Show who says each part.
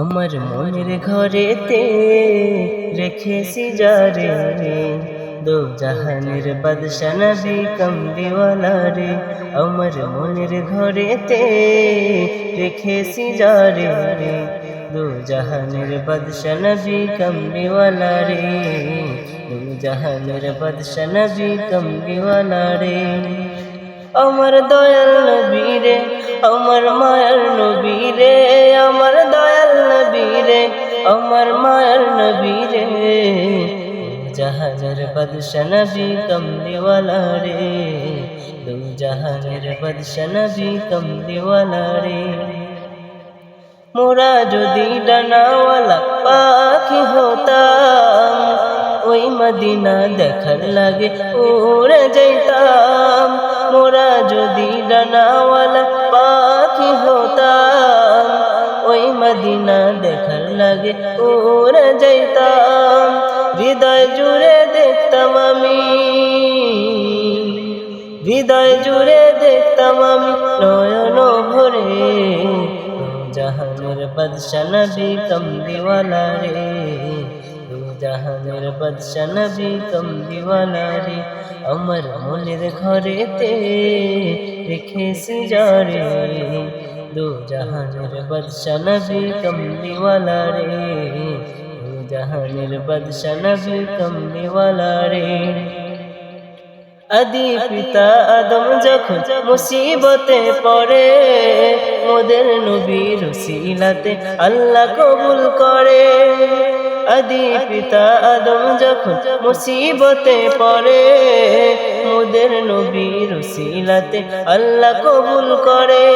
Speaker 1: আমার মনের ঘরেতে রেখেছি যারে দো জাহানের বাদশা নবী কমলিওয়ালা রে, আমার মনের ঘরেতে রেখেছি যারে রে। দো জাহানের বাদশা নবী কমলিওয়ালা রে, দো জাহানের বাদশা নবী কমলিওয়ালা রে। আমার দয়াল নবী রে, আমার মায়ার নবী রে। আমার মায়ার নবী রে জাহানের বাদশা নবী কমলিওয়ালা রে দু জাহানের বাদশা নবী কমলিওয়ালা রে মোরা যদি ডানাওয়ালা পাখি হতাম ওই মদিনা দেখার লাগে উড়ে যাইতাম মোরা যদি ডানাওয়ালা পাখি হতাম ওই মদিনা দেখার লাগে উড়ে যাইতাম। হৃদয় জুড়ে দেখতাম আমি। হৃদয় জুড়ে দেখতাম আমি নয়ন ভরে। জাহানের বাদশা নবী কমলিওয়ালা রে। জাহানের বাদশা নবী কমলিওয়ালা রে। আমার মনের ঘরেতে রেখেছি যারে দু জাহানের বাদশা নবী কমলিওয়ালা রে। দু জাহানের বাদশা কমলিওয়ালা রে। আদি পিতা আদম যখন মুসিবতে পড়ে, মোদের নবীর সিলাতে আল্লাহ কবুল করে। আদি পিতা আদম যখন মুসিবতে পড়ে, মোদের নবীর সিলাতে আল্লাহ কবুল করে।